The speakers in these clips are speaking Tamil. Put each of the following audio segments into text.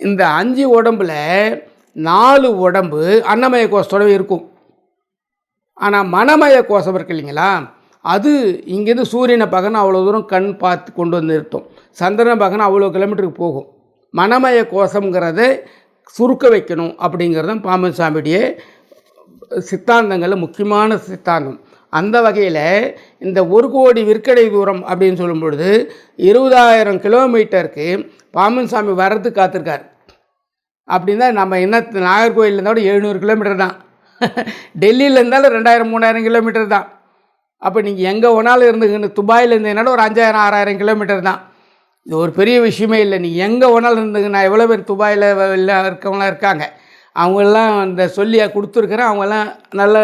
இந்த அஞ்சு உடம்புல நாலு உடம்பு அன்னமய கோஷத்தோட இருக்கும். ஆனால் மனமய கோஷம் இருக்கு இல்லைங்களா? அது இங்கேருந்து சூரியனை பார்க்கணும் அவ்வளோ தூரம் கண் பார்த்து கொண்டு வந்து நிறுத்தும். சந்திரனை பார்க்கணும் அவ்வளோ கிலோமீட்டருக்கு போகும். மனமய கோஷங்கிறத சுருக்க வைக்கணும் அப்படிங்கிறது பாம்பன் சாமியுடைய சித்தாந்தங்களில் முக்கியமான சித்தாந்தம். அந்த வகையில் இந்த ஒரு கோடி விற்கடை தூரம் அப்படின்னு சொல்லும் பொழுது இருபதாயிரம் கிலோமீட்டருக்கு பாம்பன் சாமி வர்றதுக்கு காத்திருக்கார். அப்படின்னா நம்ம என்ன நாகர்கோயில் இருந்தாலும் எழுநூறு கிலோமீட்டர் தான். டெல்லியில் இருந்தாலும் ரெண்டாயிரம் மூணாயிரம் கிலோமீட்டர் தான். அப்போ நீங்கள் எங்கே வேணாலும் இருந்தீங்கன்னு துபாயில் இருந்தீங்கனாலும் ஒரு அஞ்சாயிரம் ஆறாயிரம் கிலோமீட்டர் தான். இது ஒரு பெரிய விஷயமே இல்லை. நீ எங்கே ஒன்றாலும் இருந்துங்க எவ்வளோ பேர் துபாயில் இல்லை இருக்கவங்களாம் இருக்காங்க. அவங்கெல்லாம் அந்த சொல்லி கொடுத்துருக்குறேன். அவங்கெல்லாம் நல்ல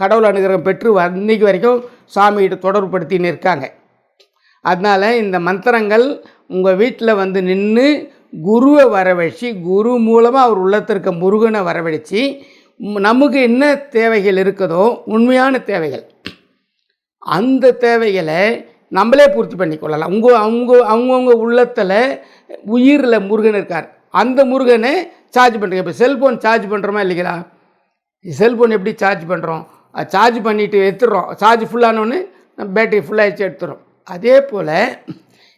கடவுள் அனுகிரகம் பெற்று இன்னைக்கு வரைக்கும் சாமிகிட்ட தொடர்புபடுத்தின்னு இருக்காங்க. அதனால் இந்த மந்திரங்கள் உங்கள் வீட்டில் வந்து நின்று குருவை வரவழைச்சி குரு மூலமாக அவர் உள்ளத்திற்க முருகனை வரவழைச்சி நமக்கு என்ன தேவைகள் இருக்குதோ உண்மையான தேவைகள். அந்த தேவைகளை நம்மளே பூர்த்தி பண்ணிக்கொள்ளலாம். உங்கள் அவங்க அவங்கவுங்க உள்ளத்தில் உயிரில் முருகன் இருக்கார். அந்த முருகனை சார்ஜ் பண்ணுறீங்க இப்போ செல்ஃபோன் சார்ஜ் பண்ணுறோமா இல்லைங்களா? செல்ஃபோன் எப்படி சார்ஜ் பண்ணுறோம் சார்ஜ் பண்ணிவிட்டு எடுத்துடுறோம். Charge ஃபுல்லானோன்னு battery ஃபுல்லாகிடுச்சு எடுத்துடுறோம். அதே போல்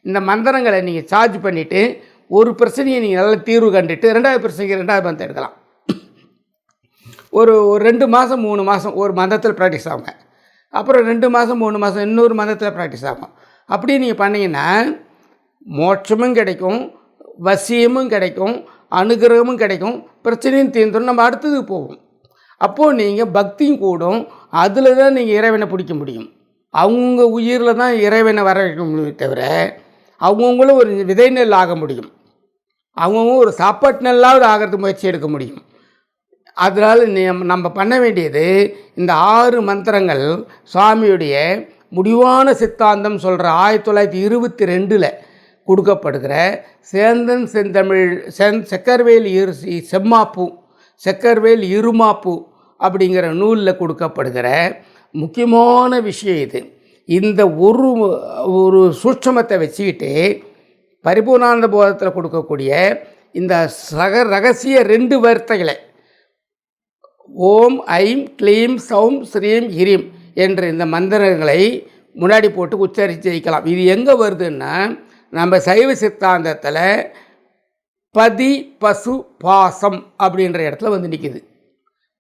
இந்த மந்திரங்களை நீங்கள் சார்ஜ் பண்ணிவிட்டு ஒரு பிரச்சனையை நீங்கள் நல்லா தீர்வு கண்டுட்டு ரெண்டாவது பிரச்சனைக்கு ரெண்டாவது மந்திரம் எடுக்கலாம் ஒரு ஒரு ரெண்டு மாதம் மூணு மாதம் ஒரு மந்தத்தில் ப்ராக்டிஸ் ஆகுங்க. அப்புறம் ரெண்டு மாதம் மூணு மாதம் இன்னொரு மந்தத்தில் ப்ராக்டிஸ் ஆகும். அப்படி நீங்கள் பண்ணிங்கன்னா மோட்சமும் கிடைக்கும் வசியமும் கிடைக்கும் அனுகிரகமும் கிடைக்கும் பிரச்சனையும் தீர்ந்துடும் நம்ம அடுத்ததுக்கு போவோம். அப்போது நீங்கள் பக்தியும் கூடும் அதில் தான் நீங்கள் இறைவனை பிடிக்க முடியும். அவங்க உயிரில் தான் இறைவனை வர வைக்க முடியும் தவிர அவங்கவுங்களும் ஒரு விதை நெல் ஆக முடியும். அவங்கவுங்க ஒரு சாப்பாட்டு நெல்லாவது ஆகிறதுக்கு முயற்சி எடுக்க முடியும். அதனால் நம்ம பண்ண வேண்டியது இந்த ஆறு மந்திரங்கள் சுவாமியுடைய முடிவான சித்தாந்தம் சொல்கிற ஆயிரத்தி தொள்ளாயிரத்தி இருபத்தி ரெண்டில் கொடுக்கப்படுகிற சேந்தன் செந்தமிழ் செந் செக்கர்வேல் இரு செம்மாப்பு செக்கர்வேல் இருமாப்பு அப்படிங்கிற நூலில் கொடுக்கப்படுகிற முக்கியமான விஷயம் இது. இந்த ஒரு ஒரு சூட்சமத்தை வச்சுக்கிட்டு பரிபூர்ணானந்த போதத்தில் கொடுக்கக்கூடிய இந்த சக ரகசிய ரெண்டு வார்த்தைகளை ஓம் ஐம் க்ளீம் சௌம் ஸ்ரீம் ஹிரீம் என்ற இந்த மந்திரங்களை முன்னாடி போட்டு உச்சரித்து வைக்கலாம் இது எங்கே வருதுன்னா நம்ம சைவ சித்தாந்தத்தில் பதி பசு பாசம் அப்படின்ற இடத்துல வந்து நிற்கிது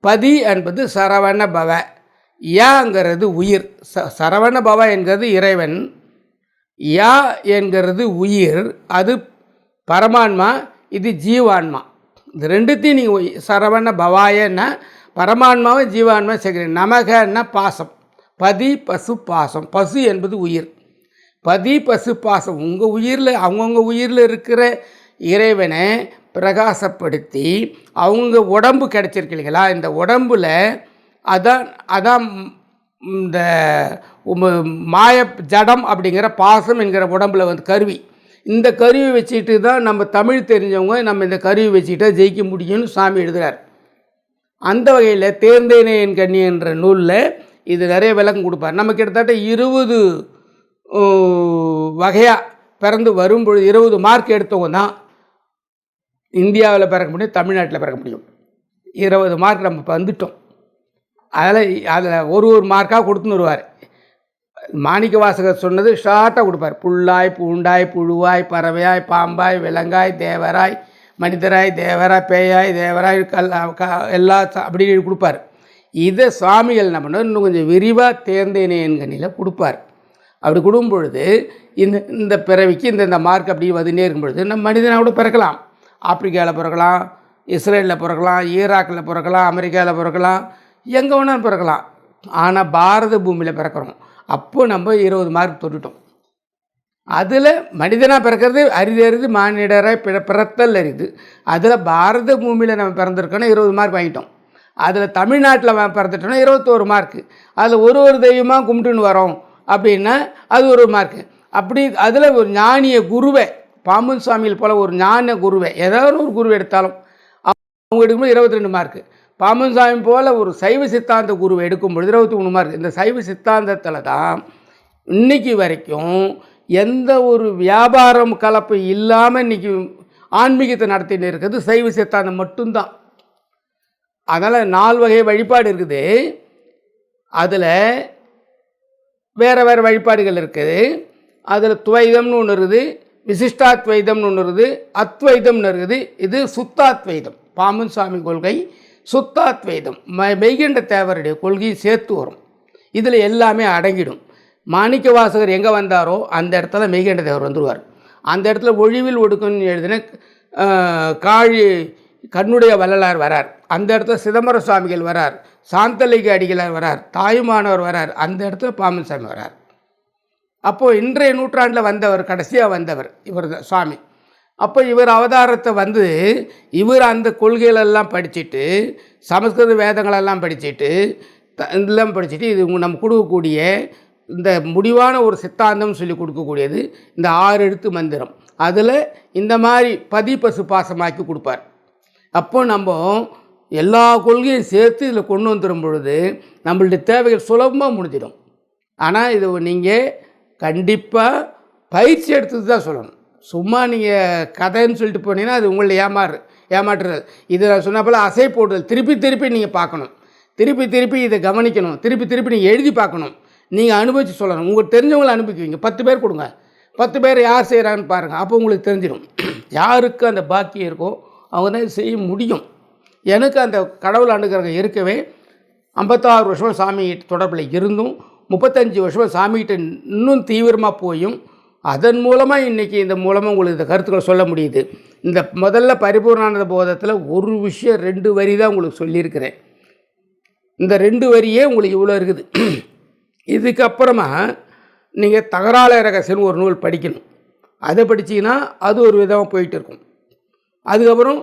பதி என்பது சரவண பவ. யாங்கிறது உயிர். ச சரவண பவ என்கிறது இறைவன். யா என்கிறது உயிர். அது பரமான்மா இது ஜீவான்மா. இது ரெண்டுத்தையும் நீங்கள் சரவண பவாயன்னா பரமான்மாவை ஜீவான்மா சேர்க்கிறீங்க. நமகன்னா பாசம். பதி பசு பாசம். பசு என்பது உயிர். பதி பசு பாசம். உங்கள் உயிரில் அவங்கவுங்க உயிரில் இருக்கிற இறைவனை பிரகாசப்படுத்தி அவங்க உடம்பு கிடச்சிருக்கு இல்லைங்களா? இந்த உடம்பில் அதான் அதான் இந்த மாய ஜடம் அப்படிங்கிற பாசம் என்கிற உடம்புல வந்து கருவி. இந்த கருவி வச்சுட்டு தான் நம்ம தமிழ் தெரிஞ்சவங்க நம்ம இந்த கருவி வச்சுக்கிட்டா ஜெயிக்க முடியும்னு சாமி எழுதுறார். அந்த வகையில் தேர்ந்தேனே என் கண்ணி என்ற நூலில் இது நிறைய விளக்கம் கொடுப்பார். நம்ம கிட்டத்தட்ட இருபது வகையாக பிறந்து வரும்பொழுது இருபது மார்க் எடுத்தவங்க தான் இந்தியாவில் பிறக்க முடியும் தமிழ்நாட்டில் பிறக்க முடியும். இருபது மார்க் நம்ம இப்போ வந்துட்டோம். அதில் அதில் ஒரு ஒரு மார்க்காக கொடுத்துன்னு வருவார். மாணிக்க வாசகர் சொன்னது ஷார்ட்டாக கொடுப்பார். புல்லாய் பூண்டாய் புழுவாய் பறவையாய் பாம்பாய் விலங்காய் தேவராய் மனிதராய் தேவராய் பேயாய் தேவராய் கல் எல்லா அப்படின்னு கொடுப்பார். இதை சுவாமிகள் என்ன பண்ணார்? இன்னும் கொஞ்சம் விரிவாக தேர்ந்தேனே என்கண்ணியில் கொடுப்பார். அப்படி கொடுக்கும் பொழுது இந்த இந்த பிறவிக்கு இந்த இந்த மார்க் அப்படி வந்துட்டே இருக்கும் பொழுது நம்ம மனிதனாக கூட பிறக்கலாம். ஆப்பிரிக்காவில் பிறக்கலாம் இஸ்ரேலில் பிறக்கலாம் ஈராக்கில் பிறக்கலாம் அமெரிக்காவில் பிறக்கலாம் எங்கே வேணாலும் பிறக்கலாம். ஆனால் பாரத பூமியில் பிறக்கிறோம். அப்போ நம்ம இருபது மார்க் தொட்டுட்டோம். அதில் மனிதனாக பிறக்கிறது அரிதறிது மானிடராக பிற பிறத்தல் அரிது. அதில் பாரத பூமியில் நம்ம பிறந்திருக்கோன்னா இருபது மார்க் வாங்கிட்டோம். அதில் தமிழ்நாட்டில் வ- பிறந்துட்டோன்னா இருபத்தோரு மார்க்கு அதில் ஒரு ஒரு தெய்வமாக கும்பிட்டுன்னு வரோம் அப்படின்னா அது ஒரு மார்க்கு அப்படி அதில் ஒரு ஞானிய குருவை பாம்பன் சுவாமிகள் போல் ஒரு ஞான குருவை ஏதாவது ஒரு குருவை எடுத்தாலும் அவங்க எடுக்கும்போது இருபத்தி ரெண்டு மார்க்கு பாம்பன் சாமி போல் ஒரு சைவ சித்தாந்த குருவை எடுக்கும் பொழுது இருபத்தி மூணு மார்க். இந்த சைவ சித்தாந்தத்தில் தான் இன்னைக்கு வரைக்கும் எந்த ஒரு வியாபாரம் கலப்பு இல்லாமல் இன்னைக்கு ஆன்மீகத்தை நடத்தின்னு இருக்கிறது சைவ சித்தாந்தம் மட்டும்தான். அதனால் நாலு வகை வழிபாடு இருக்குது. அதில் வேறு வேறு வழிபாடுகள் இருக்குது. அதில் துவைதம்னு ஒன்று இருக்குது. விசிஷ்டாத்வைதம்னு ஒன்று இருக்குது. அத்வைதம்னு இருக்குது. இது சுத்தாத்வைதம். பாமன் சுவாமி கொள்கை சுத்தாத்வைதம் ம மெய்கண்ட தேவருடைய கொள்கையும் சேர்த்து வரும். இதில் எல்லாமே அடங்கிடும். மாணிக்க வாசகர் எங்கே வந்தாரோ அந்த இடத்துல மெய்கண்ட தேவர் வந்துடுவார் அந்த இடத்துல ஒழிவில் ஒடுக்கம்னு எழுதின காழி கண்ணுடைய வள்ளலார் வரார். அந்த இடத்துல சிதம்பர சுவாமிகள் வரார். சாந்தலிங்க அடிகளார் வரார். தாயுமானவர் வரார். அந்த இடத்துல பாமன் சாமி வரார். அப்போது இன்றைய நூற்றாண்டில் வந்தவர் கடைசியாக வந்தவர் இவர் சுவாமி. அப்போ இவர் அவதாரத்தை வந்து இவர் அந்த கொள்கைகளெல்லாம் படிச்சுட்டு சமஸ்கிருத வேதங்களெல்லாம் படிச்சுட்டு த- இதெல்லாம் படிச்சுட்டு இது நம்ம கொடுக்கக்கூடிய இந்த முடிவான ஒரு சித்தாந்தம் சொல்லி கொடுக்கக்கூடியது இந்த ஆறு எழுத்து மந்திரம். அதில் இந்த மாதிரி பதி பசு பாசமாக்கி கொடுப்பார். அப்போ நம்ம எல்லா கொள்கையும் சேர்த்து இதில் கொண்டு வந்துடும் பொழுது நம்மளுடைய தேவைகள் சுலபமாக முடிஞ்சிடும். ஆனால் இது நீங்கள் கண்டிப்பாக பயிற்சி எடுத்து தான் சொல்லணும். சும்மா நீங்கள் கதைன்னு சொல்லிட்டு போனீங்கன்னா அது உங்களை ஏமாறு ஏமாற்றுறது. இது நான் சொன்ன போல் அசை போடுதல் திருப்பி திருப்பி நீங்கள் பார்க்கணும். திருப்பி திருப்பி இதை கவனிக்கணும். திருப்பி திருப்பி நீங்கள் எழுதி பார்க்கணும். நீங்கள் அனுபவித்து சொல்லணும். உங்களுக்கு தெரிஞ்சவங்களை அனுப்பிக்குவீங்க பத்து பேர் கொடுங்க. பத்து பேர் யார் செய்கிறான்னு பாருங்கள் அப்போ உங்களுக்கு தெரிஞ்சிடும். யாருக்கு அந்த பாக்கியம் இருக்கோ அவங்க தான் செய்ய முடியும். எனக்கு அந்த கடவுள் அனுகிரகம் இருக்கவே ஐம்பத்தாறு வருஷம் சாமி தொடர்பில் இருந்தும் முப்பத்தஞ்சு வருஷம் சாமிகிட்ட இன்னும் தீவிரமாக போயும் அதன் மூலமாக இன்றைக்கி இந்த மூலமாக உங்களுக்கு இந்த கருத்துக்களை சொல்ல முடியுது. இந்த முதல்ல பரிபூர்ணானந்த போதத்தில் ஒரு விஷயம் ரெண்டு வரி தான் உங்களுக்கு சொல்லியிருக்கிறேன். இந்த ரெண்டு வரியே உங்களுக்கு இவ்வளோ இருக்குது. இதுக்கப்புறமா நீங்கள் தகராள ரகசியம்னு ஒரு நூல் படிக்கணும். அதை படிச்சீங்கன்னா அது ஒரு விதமாக போயிட்டு இருக்கும். அதுக்கப்புறம்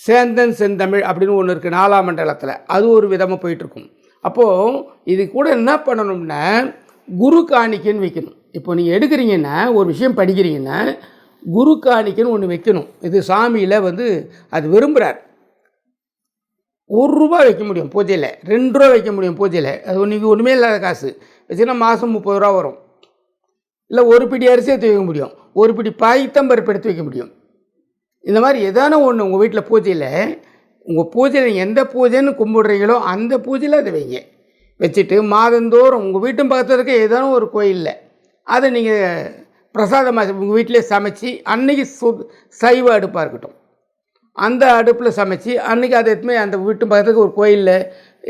சேந்தன் செந்தமிழ் அப்படின்னு ஒன்று இருக்குது நாலாம் மண்டலத்தில். அது ஒரு விதமாக போயிட்டுருக்கும் அப்போது இது கூட என்ன பண்ணணும்னா குரு காணிக்கைன்னு வைக்கணும். இப்போ நீங்கள் எடுக்கிறீங்கன்னா ஒரு விஷயம் படிக்கிறீங்கன்னா குரு காணிக்கைன்னு ஒன்று வைக்கணும். இது சாமியில் வந்து அது விரும்புகிறார் ஒரு ரூபா வைக்க முடியும் பூஜையில். ரெண்டு ரூபா வைக்க முடியும் பூஜையில். அது ஒன்றுக்கு ஒன்றுமே இல்லாத காசு. வச்சுன்னா மாதம் முப்பது ரூபா வரும். இல்லை ஒரு பிடி அரிசி எடுத்து வைக்க முடியும். ஒரு பிடி பாய்த்தம்பருப்பு எடுத்து வைக்க முடியும். இந்த மாதிரி ஏதான ஒன்று உங்கள் வீட்டில் பூஜையில் உங்கள் பூஜையில் நீங்கள் எந்த பூஜைன்னு கும்பிடுறீங்களோ அந்த பூஜையில் அதை வைங்க. வச்சுட்டு மாதந்தோறும் உங்கள் வீட்டும் பக்கத்தில் இருக்க ஏதானோ ஒரு கோயிலில் அதை நீங்கள் பிரசாதமாக உங்கள் வீட்டிலே சமைச்சு அன்னைக்கு சு சைவ அடுப்பாக இருக்கட்டும். அந்த அடுப்பில் சமைச்சு அன்றைக்கி அதை எதுவுமே அந்த வீட்டு பக்கத்துக்கு ஒரு கோயிலில்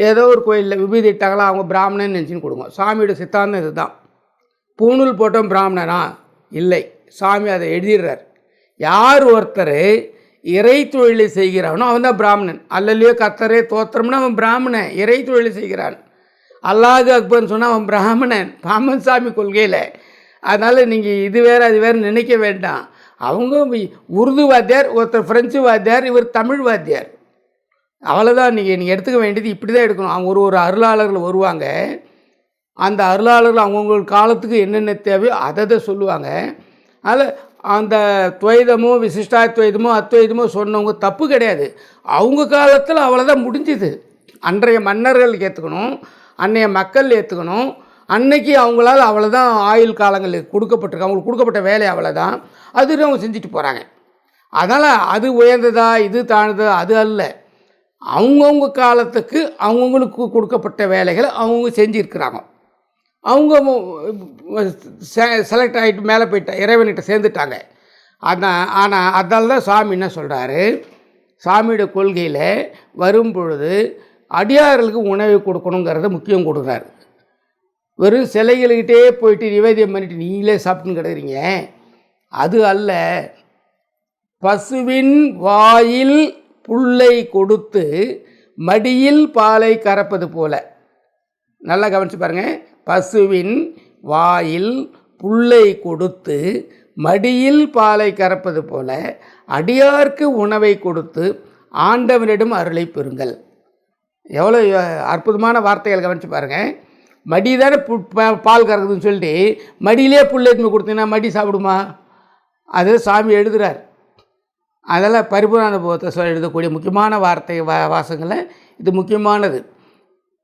ஏதோ ஒரு கோயிலில் விபூதி இட்டாங்களா அவங்க பிராமணன் நினச்சின்னு கொடுங்க. சாமியோட சித்தாந்தம் இதுதான். பூணூல் போட்டோம் பிராமணனா? இல்லை. சாமி அதை எழுதிடுறார். யார் ஒருத்தர் இறை தொழிலை செய்கிறானோ அவன் தான் பிராமணன். அல்லலையோ கத்தரே தோத்திரம்னா அவன் பிராமணன். இறை தொழிலை செய்கிறான். அல்லாஹு அக்பர்னு சொன்னால் அவன் பிராமணன். பாமன் சாமி கொள்கையில் அதனால் நீங்கள் இது வேறு அது வேறு நினைக்க வேண்டாம். அவங்க உருது வாத்தியார் ஒருத்தர் ஃப்ரெஞ்சு வாத்தியார் இவர் தமிழ் வாத்தியார். அவ்வளோதான் நீங்கள் நீங்கள் எடுத்துக்க வேண்டியது இப்படி தான் எடுக்கணும். அவங்க ஒரு ஒரு அருளாளர்கள் வருவாங்க. அந்த அருளாளர்கள் அவங்கவுங்க காலத்துக்கு என்னென்ன தேவையோ அதை தான் சொல்லுவாங்க. அதில் அந்த துவைதமோ விசிஷ்டாத்வைதமோ அத்வைதமோ சொன்னவங்க தப்பு கிடையாது. அவங்க காலத்தில் அவ்வளோதான் முடிஞ்சுது. அன்றைய மன்னர்கள் ஏற்றுக்கணும் அன்றைய மக்கள் ஏற்றுக்கணும் அன்னைக்கு அவங்களால் அவ்வளோ தான் ஆயுள் காலங்களுக்கு கொடுக்கப்பட்டிருக்கு. அவங்களுக்கு கொடுக்கப்பட்ட வேலை அவ்வளோ தான் அது அவங்க செஞ்சுட்டு போகிறாங்க அதனால் அது உயர்ந்ததா இது தாழ்ந்ததா அது அல்ல. அவங்கவுங்க காலத்துக்கு அவங்கவுங்களுக்கு கொடுக்கப்பட்ட வேலைகளை அவங்க செஞ்சுருக்கிறாங்க. அவங்க செலக்ட் ஆகிட்டு மேலே போயிட்டா இறைவன்கிட்ட சேர்ந்துட்டாங்க. அதான் ஆனால் அதால் தான் சாமி என்ன சொல்கிறாரு சாமியோட கொள்கையில் வரும் பொழுது அடியார்களுக்கு உணவை கொடுக்கணுங்கிறத முக்கியம் கொடுக்குறாரு. வெறும் சிலைகளுக்கிட்டே போயிட்டு நிவேதியம் பண்ணிட்டு நீங்களே சாப்பிட்டுன்னு கிடக்குறீங்க. அது அல்ல. பசுவின் வாயில் புல்லை கொடுத்து மடியில் பாலை கறப்பது போல. நல்லா கவனிச்சு பாருங்க. பசுவின் வாயில் புல்லை கொடுத்து மடியில் பாலை கறப்பது போல அடியார்க்கு உணவை கொடுத்து ஆண்டவனிடம் அருளை பெறுங்கள். எவ்வளோ அற்புதமான வார்த்தைகள் கவனிச்சு பாருங்கள் மடி தானே பா- பால் கறக்குதுன்னு சொல்லிட்டு மடியிலே புல் எடுத்து கொடுத்தீங்கன்னா மடி சாப்பிடுமா? அது சாமி எழுதுகிறார் அதெல்லாம் பரிபூர்ண அனுபவத்தை சொல்ல எழுதக்கூடிய முக்கியமான வார்த்தை வா வாசங்களில் இது முக்கியமானது.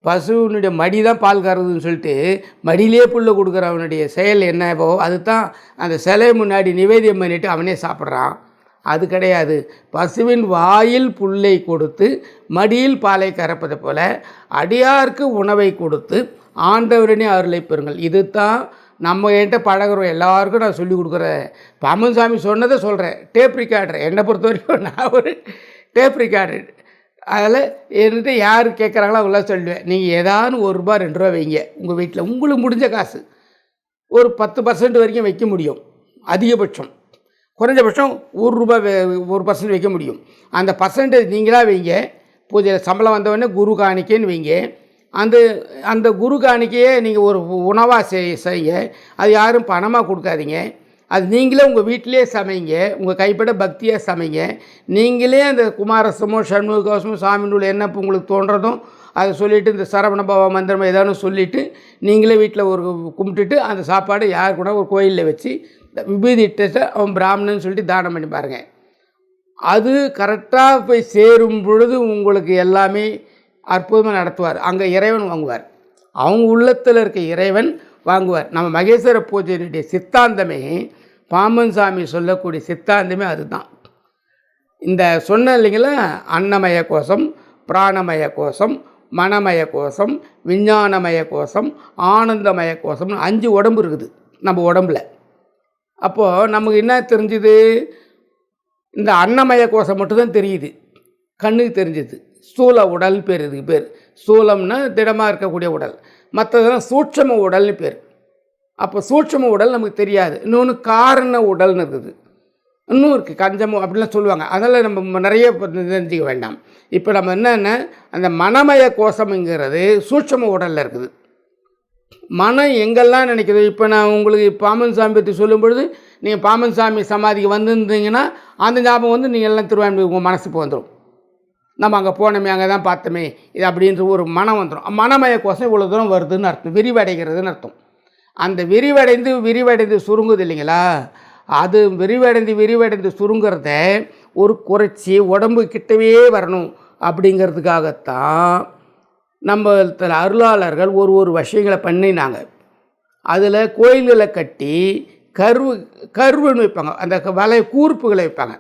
பசுவினுடைய மடி தான் பால் கறக்குதுன்னு சொல்லிட்டு மடியிலே புல்லை கொடுக்குறவனுடைய செயல் என்னவோ அதுதான் அந்த சிலை முன்னாடி நிவேதியம் பண்ணிட்டு அவனே சாப்பிட்றான். அது கிடையாது. பசுவின் வாயில் புல்லை கொடுத்து மடியில் பாலை கறப்பது போல அடியாருக்கு உணவை கொடுத்து ஆண்டவரனே அருளை பெறுங்கள். இது தான் நம்ம என்கிட்ட பழகிறோம் எல்லாருக்கும் நான் சொல்லி கொடுக்குறேன். பாமன் சாமி சொன்னதை சொல்கிறேன் டேப் ரிகார்டர் என்னை பொறுத்த வரைக்கும் நான் ஒரு டேப் ரிகார்டர் அதில் என்கிட்ட யார் கேட்குறாங்களோ அவங்களாம் சொல்லுவேன். நீங்கள் ஏதாவது ஒரு ரூபா ரெண்டு ரூபா வைங்க. உங்கள் வீட்டில் உங்களுக்கு முடிஞ்ச காசு. ஒரு பத்து பர்சன்ட் வரைக்கும் வைக்க முடியும். அதிகபட்சம். குறைஞ்சபட்சம் ஒரு ரூபாய் ஒரு பர்சன்ட் வைக்க முடியும். அந்த பர்சன்டேஜ் நீங்களாக வைங்க. பூஜையில் சம்பளம் வந்தவொடனே குரு காணிக்கைன்னு வைங்க. அந்த அந்த குரு காணிக்கையே நீங்கள் ஒரு உணவாக செய் செய்யுங்க. அது யாரும் பணமாக கொடுக்காதீங்க. அது நீங்களே உங்கள் வீட்டிலே சமைங்க. உங்கள் கைப்பட பக்தியாக சமைங்க. நீங்களே அந்த குமாரசமோ சண்முக கவசமோ சாமி நூல் என்ன உங்களுக்கு தோன்றதும் அதை சொல்லிவிட்டு இந்த சரவண பாபா மந்திரம் ஏதாவது சொல்லிவிட்டு நீங்களே வீட்டில் ஒரு கும்பிட்டுட்டு அந்த சாப்பாடை யார் கூட ஒரு கோயிலில் வச்சு விபூதி இட்டு அவன் பிராமணன் சொல்லிட்டு தானம் பண்ணி பாருங்கள் அது கரெக்டாக போய் சேரும் பொழுது உங்களுக்கு எல்லாமே அற்புதமாக நடத்துவார். அங்கே இறைவன் வாங்குவார். அவங்க உள்ளத்தில் இருக்க இறைவன் வாங்குவார். நம்ம மகேஸ்வர பூஜையினுடைய சித்தாந்தமே பாம்பன் சாமி சொல்லக்கூடிய சித்தாந்தமே அதுதான். இந்த சொன்ன இல்லைங்களா? அன்னமய கோஷம் பிராணமய கோஷம் மனமய கோஷம் விஞ்ஞானமய கோஷம் ஆனந்தமய கோஷம்னு அஞ்சு உடம்பு இருக்குது நம்ம உடம்புல. அப்போது நமக்கு என்ன தெரிஞ்சுது? இந்த அன்னமய கோஷம் மட்டும்தான் தெரியுது. கண்ணுக்கு தெரிஞ்சுது. ஸ்தூல உடல் பேர் இதுக்கு பேர். ஸ்தூலம்னா திடமாக இருக்கக்கூடிய உடல். மற்றதெல்லாம் சூட்சம உடல்னு பேர். அப்போ சூட்சம உடல் நமக்கு தெரியாது. இன்னொன்று காரண உடல்னு இருக்குது. இன்னும் இருக்குது கஞ்சமம் அப்படிலாம் சொல்லுவாங்க. அதெல்லாம் நம்ம நிறைய இப்ப தெரிஞ்சுக்க வேண்டாம். இப்போ நம்ம என்னென்ன அந்த மனமய கோஷம்ங்கிறது சூட்சம உடலில் இருக்குது. மனம் எங்கெல்லாம் நினைக்குது? இப்போ நான் உங்களுக்கு பாம்பன் சாமி பற்றி சொல்லும் பொழுது நீங்கள் பாமன் சாமி சமாதிக்கு வந்திருந்தீங்கன்னா அந்த ஞாபகம் வந்து நீங்கள் எல்லாம் திருவாயு உங்கள் மனசுக்கு வந்துடும் நம்ம அங்கே போனோமே அங்கே தான் பார்த்தோமே. இது அப்படின்ற ஒரு மனம் வந்துடும் மனமய கோசம் இவ்வளோ தூரம் வருதுன்னு அர்த்தம். விரிவடைகிறதுன்னு அர்த்தம். அந்த விரிவடைந்து விரிவடைந்து சுருங்குது இல்லைங்களா? அது விரிவடைந்து விரிவடைந்து சுருங்கிறத ஒரு குறைச்சி உடம்பு கிட்டவே வரணும் அப்படிங்கிறதுக்காகத்தான் நம்ம அருளாளர்கள் ஒரு ஒரு விஷயங்களை பண்ணினாங்க. அதில் கோயில்களை கட்டி கருவு கருவுன்னு வைப்பாங்க. அந்த வலை கூர்ப்புகளை வைப்பாங்க.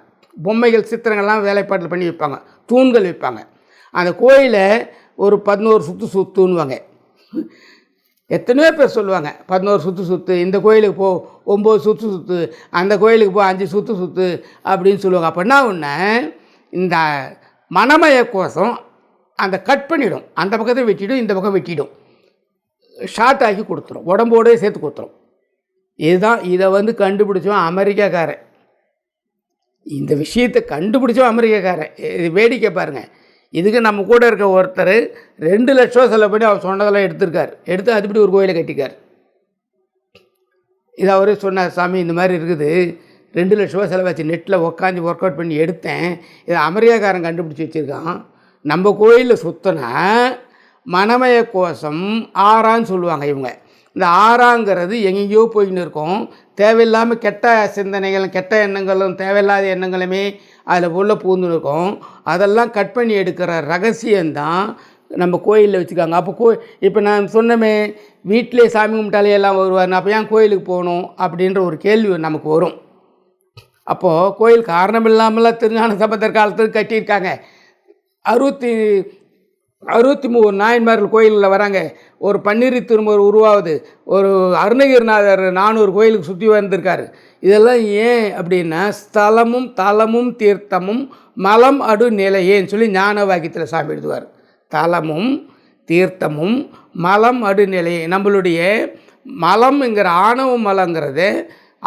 பொம்மைகள் சித்திரங்கள்லாம் வேலைப்பாட்டில் பண்ணி வைப்பாங்க. தூண்கள் வைப்பாங்க. அந்த கோயிலை ஒரு பதினோரு சுற்று சுற்றுன்னுவாங்க எத்தனையோ பேர் சொல்லுவாங்க பதினோரு சுற்று சுற்று இந்த கோயிலுக்கு போ ஒம்பது சுற்று சுற்று அந்த கோயிலுக்கு போ அஞ்சு சுற்று சுற்று அப்படின்னு சொல்லுவாங்க. அப்படின்னா ஒன்று இந்த மணமய கோஷம் அந்த கட் பண்ணிவிடும் அந்த பக்கத்தை வெட்டிடும் இந்த பக்கம் வெட்டிடும். ஷார்ட் ஆக்கி கொடுத்துரும். உடம்போடே சேர்த்து கொடுத்துரும். இதுதான் இதை வந்து கண்டுபிடிச்சவன் அமெரிக்காக்காரன். இந்த விஷயத்தை கண்டுபிடிச்சோம் அமெரிக்காக்காரன். இது வேடிக்கை பாருங்கள் இதுக்கு நம்ம கூட இருக்க ஒருத்தர் ரெண்டு லட்சம் செலவு பண்ணி அவர் சொன்னதெல்லாம் எடுத்திருக்கார். எடுத்து அதுபடி ஒரு கோயிலை கட்டிக்கார். இது அவரே சொன்னார் சாமி இந்த மாதிரி இருக்குது. ரெண்டு லட்ச ரூபா செலவாச்சு. நெட்டில் உக்காந்து ஒர்க் அவுட் பண்ணி எடுத்தேன். இதை அமெரிக்காக்காரன் கண்டுபிடிச்சி வச்சுருக்கான். நம்ம கோயிலில் சுற்றினா மனமய கோஷம் ஆறான்னு சொல்லுவாங்க இவங்க. இந்த ஆறாங்கிறது எங்கெங்கேயோ போயின்னு இருக்கும். தேவையில்லாமல் கெட்ட சிந்தனைகளும் கெட்ட எண்ணங்களும் தேவையில்லாத எண்ணங்களுமே அதில் உள்ள பூந்து இருக்கும் அதெல்லாம் கட் பண்ணி எடுக்கிற ரகசியம்தான் நம்ம கோயிலில் வச்சுக்காங்க. அப்போ கோ இப்போ நான் சொன்னமே வீட்டிலே சாமி கும்பிட்டாலே எல்லாம் வருவார் அப்போ ஏன் கோயிலுக்கு போகணும் அப்படின்ற ஒரு கேள்வி நமக்கு வரும். அப்போது கோயில் காரணம் இல்லாமலாம் திருஞான சம்பந்தர் காலத்துக்கு கட்டியிருக்காங்க. அறுபத்தி அறுபத்தி மூணு நாயன்மார்கள் கோயிலில் வராங்க. ஒரு பன்னீர் திருமுறை உருவாகுது. ஒரு அருணகிரிநாதர் நானூறு கோயிலுக்கு சுற்றி வந்திருக்காரு. இதெல்லாம் ஏன் அப்படின்னா ஸ்தலமும் தலமும் தீர்த்தமும் மலம் அடு நிலையேன்னு சொல்லி ஞான வாக்கியத்தில் சாமி எழுதுவார். தலமும் தீர்த்தமும் மலம் அடு நிலையே நம்மளுடைய மலம்ங்கிற ஆணவ மலங்கிறது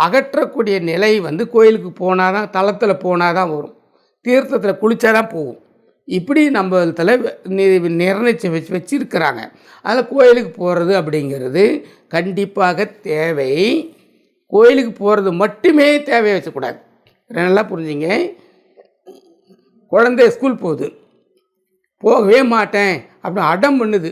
அகற்றக்கூடிய நிலை வந்து கோயிலுக்கு போனால் தான் தளத்தில் போனால் தான் வரும். தீர்த்தத்தில் குளித்தா தான் போகும். இப்படி நம்ம தலை நிர்ணயிச்சு வச்சு வச்சுருக்கிறாங்க. அதில் கோயிலுக்கு போகிறது அப்படிங்கிறது கண்டிப்பாக தேவை. கோயிலுக்கு போகிறது மட்டுமே தேவையை வச்சக்கூடாது. நல்லா புரிஞ்சுங்க. குழந்தை ஸ்கூல் போகுது. போகவே மாட்டேன் அப்படின்னு அடம் பண்ணுது.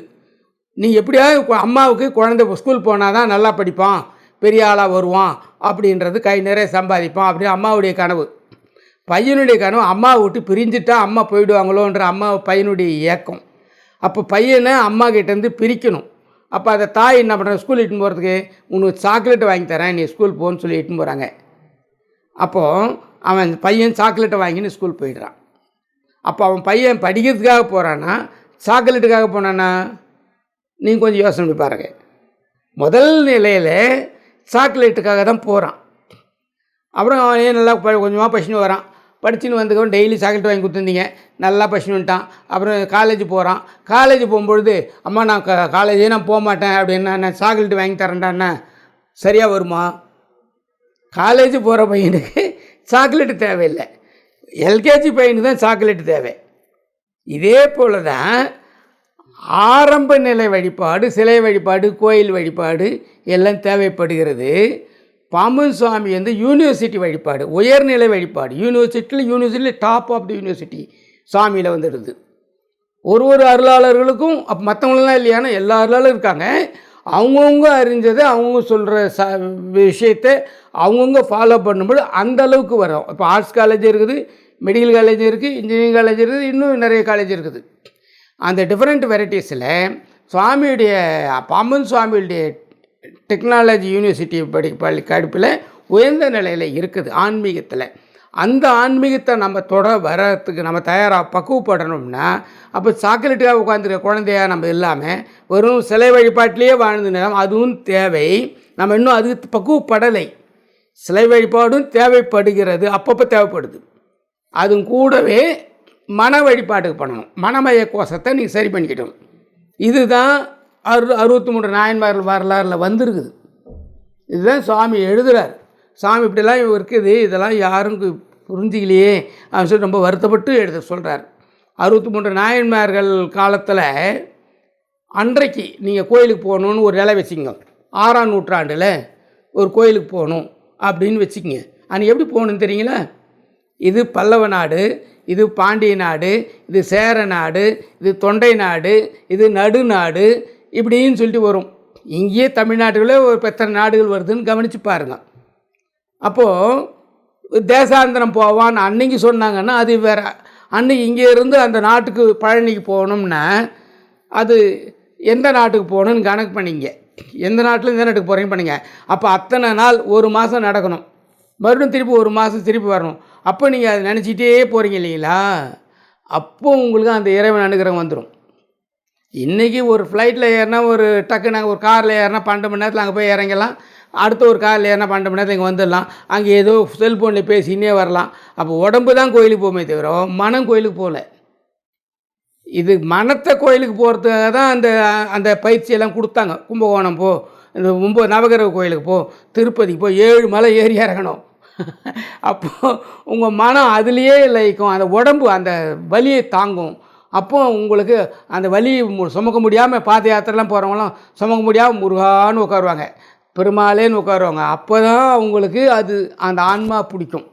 நீ எப்படியாவது அம்மாவுக்கு குழந்தை ஸ்கூல் போனால் தான் நல்லா படிப்பான் பெரிய ஆளாக வருவான் அப்படின்றது கை நிறைய சம்பாதிப்பான் அப்படின்னு அம்மாவுடைய கனவு. பையனுடைய கனவு அம்மாவை விட்டு பிரிஞ்சுட்டா அம்மா போயிடுவாங்களோன்ற அம்மா பையனுடைய இயக்கம் அப்போ பையனை அம்மா கிட்டேருந்து பிரிக்கணும். அப்போ அந்த தாய் என்ன பண்ணுற ஸ்கூல் இட்டுன்னு போகிறதுக்கு உனக்கு சாக்லேட் வாங்கி தரேன் நீ ஸ்கூல் போன்னு சொல்லி இட்டுன்னு போகிறாங்க அப்போது அவன் பையன் சாக்லேட்டை வாங்கின்னு ஸ்கூல் போயிடுறான். அப்போ அவன் பையன் படிக்கிறதுக்காக போகிறான்னா சாக்லேட்டுக்காக போனானா நீங்கள் கொஞ்சம் யோசனை பண்ணி பாருங்கள் முதல் நிலையில் சாக்லேட்டுக்காக தான் போகிறான் அப்புறம் அவன் ஏன் நல்லா கொஞ்சமாக பசின்னு வரான்? படிச்சுன்னு வந்துக்கவும் டெய்லி சாக்லேட் வாங்கி கொடுத்துருந்தீங்க. நல்லா பசின்னு வந்துட்டான். அப்புறம் காலேஜ் போகிறான் காலேஜ் போகும்பொழுது அம்மா நான் க காலேஜே நான் போக மாட்டேன் அப்படின்னா நான் சாக்லேட் வாங்கி தரேன்டான்னா சரியாக வருமா? காலேஜ் போகிற பையனுக்கு சாக்லேட்டு தேவையில்லை. எல்கேஜி பையனுக்கு தான் சாக்லேட்டு தேவை. இதே போல் தான் ஆரம்ப நிலை வழிபாடு சிலை வழிபாடு கோயில் வழிபாடு எல்லாம் தேவைப்படுகிறது. பாம்பன் சுவாமி வந்து யூனிவர்சிட்டி வழிபாடு உயர்நிலை வழிபாடு. யூனிவர்சிட்டியில் யூனிவர்சிட்டியில் டாப் ஆஃப் தி யூனிவர்சிட்டி சாமியில் வந்துடுது. ஒரு ஒரு அருளாளர்களுக்கும் அப்போ மற்றவங்களெலாம் இல்லையானா எல்லா அருளாளரும் இருக்காங்க. அவங்கவுங்க அறிஞ்சதை அவங்க சொல்கிற ச விஷயத்தை அவங்கவுங்க ஃபாலோ பண்ணும்போது அந்த அளவுக்கு வரும். இப்போ ஆர்ட்ஸ் காலேஜ் இருக்குது மெடிக்கல் காலேஜ் இருக்குது இன்ஜினியரிங் காலேஜ் இருக்குது இன்னும் நிறைய காலேஜ் இருக்குது. அந்த டிஃப்ரெண்ட் வெரைட்டிஸில் சுவாமியுடைய பாம்பன் சுவாமியுடைய டெக்னாலஜி யூனிவர்சிட்டி படி பள்ளி கடுப்பில் உயர்ந்த நிலையில் இருக்குது ஆன்மீகத்தில். அந்த ஆன்மீகத்தை நம்ம தொட வர்றதுக்கு நம்ம தயாராக பக்குவப்படணும்னா அப்போ சாக்லேட்டுக்காக உட்காந்துருக்க குழந்தையாக நம்ம இல்லாமல் வெறும் சிலை வழிபாட்டிலேயே வாழ்ந்து நிலம் அதுவும் தேவை. நம்ம இன்னும் அதுக்கு பக்குவப்படலை. சிலை வழிபாடும் தேவைப்படுகிறது. அப்பப்போ தேவைப்படுது. அதுவும் கூடவே மன வழிபாட்டுக்கு பண்ணணும். மனமய கோஷத்தை நீங்கள் சரி பண்ணிக்கிட்டோம் இதுதான் அறு அறுபத்தி மூன்று நாயன்மார்கள் வரலாறில் வந்திருக்குது. இதுதான் சுவாமி எழுதுகிறார் சாமி இப்படிலாம் இருக்குது இதெல்லாம் யாரும் புரிஞ்சிக்கலையே அப்படின்னு சொல்லி ரொம்ப வருத்தப்பட்டு எழுத சொல்கிறார் அறுபத்தி மூன்று நாயன்மார்கள் காலத்தில் அன்றைக்கு நீங்கள் கோயிலுக்கு போகணுன்னு ஒரு நிலை வச்சுக்கோங்க. ஆறாம் நூற்றாண்டில் ஒரு கோயிலுக்கு போகணும் அப்படின்னு வச்சுக்கங்க. அன்றைக்கி எப்படி போகணுன்னு தெரியுங்களா? இது பல்லவ நாடு இது பாண்டிய நாடு இது சேர நாடு இது தொண்டை நாடு இது நடுநாடு இப்படின்னு சொல்லிட்டு வரும். இங்கேயே தமிழ்நாட்டுகளே ஒரு எத்தனை நாடுகள் வருதுன்னு கவனித்து பாருங்கள் அப்போது தேசாந்திரம் போவான்னு அன்னைக்கு சொன்னாங்கன்னா அது வேற. அன்னைக்கு இங்கே இருந்து அந்த நாட்டுக்கு பழனிக்கு போகணும்னா அது எந்த நாட்டுக்கு போகணும்னு கணக்கு பண்ணிங்க. எந்த நாட்டில் எந்த நாட்டுக்கு போகிறீங்க பண்ணுங்க. அப்போ அத்தனை நாள் ஒரு மாதம் நடக்கணும். மறுபடியும் திருப்பி ஒரு மாதம் திருப்பி வரணும். அப்போ நீங்கள் அதை நினச்சிட்டே போகிறீங்க இல்லைங்களா? அப்போ உங்களுக்கு அந்த இறைவன் அனுகிரகம் வந்துடும் இன்றைக்கி ஒரு ஃப்ளைட்டில் ஏறினா ஒரு டக்கு நாங்கள் ஒரு காரில் ஏறினா பன்னெண்டு மணி நேரத்தில் அங்கே போய் இறங்கலாம் அடுத்த ஒரு காரில் ஏறினா பன்னெண்டு மணி நேரத்தில் இங்கே வந்துடலாம். அங்கே ஏதோ செல்ஃபோனில் பேசினே வரலாம். அப்போ உடம்பு தான் கோயிலுக்கு போகுமே தவிர மனம் கோயிலுக்கு போகல. இது மனத்தை கோயிலுக்கு போகிறதுக்காக தான் அந்த அந்த பயிற்சியெல்லாம் கொடுத்தாங்க. கும்பகோணம் போ இந்த ஒம்பது நவகிரக கோயிலுக்கு போ திருப்பதிக்கு போ ஏழு மலை ஏறி இறங்கணும். அப்போது உங்கள் மனம் அதுலேயே லைக்கும் அந்த உடம்பு அந்த வலியை தாங்கும். அப்போ உங்களுக்கு அந்த வலி சுமக்க முடியாமல் பாத யாத்திரெலாம் போகிறவங்களாம் சுமக்க முடியாமல் முருகான்னு உட்காருவாங்க. பெருமாளேன்னு உட்காருவாங்க. அப்போ தான் அவங்களுக்கு அது அந்த ஆன்மா பிடிக்கும்.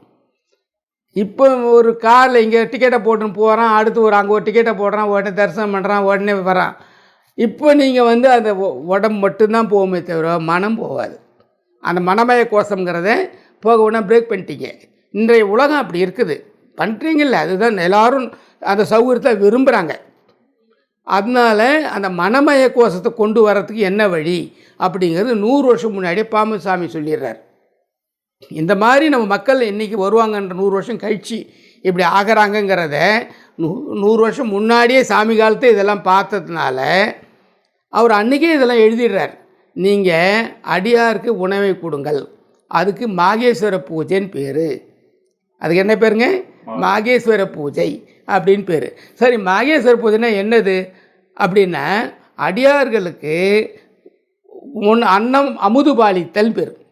இப்போ ஒரு காரில் இங்கே டிக்கெட்டை போட்டுன்னு போகிறான் அடுத்து ஒரு அங்கே ஒரு டிக்கெட்டை போடுறான் உடனே தரிசனம் பண்ணுறான் உடனே வரான் இப்போ நீங்கள் வந்து அந்த உடம்பு மட்டும்தான் போகுமே தவிர மனம் போகாது. அந்த மனமய கோஷங்கிறத போக உடனே பிரேக் பண்ணிட்டீங்க. இன்றைய உலகம் அப்படி இருக்குது. பண்ணுறீங்கல்ல அதுதான் எல்லாரும் அந்த சௌகரியத்தை விரும்புகிறாங்க அதனால அந்த மனமய கோஷத்தை கொண்டு வரத்துக்கு என்ன வழி? அப்படிங்கிறது நூறு வருஷம் முன்னாடியே பாமசாமி சொல்லிடுறார். இந்த மாதிரி நம்ம மக்கள் இன்றைக்கி வருவாங்கன்ற நூறு வருஷம் கழிச்சு இப்படி ஆகிறாங்கங்கிறத நூ நூறு வருஷம் முன்னாடியே சாமி காலத்தை இதெல்லாம் பார்த்ததுனால அவர் அன்றைக்கே இதெல்லாம் எழுதிடுறார். நீங்கள் அடியாருக்கு உணவை கொடுங்கள். அதுக்கு மாகேஸ்வர பூஜைன்னு பேர். அதுக்கு என்ன பேருங்க? மாகேஸ்வர பூஜை அப்படின்னு பேர். சரி மாகேஸ்வர பூஜைனா என்னது? அப்படின்னா அடியார்களுக்கு ஒன்று அன்னம் அமுது பாலித்தல் பேர்.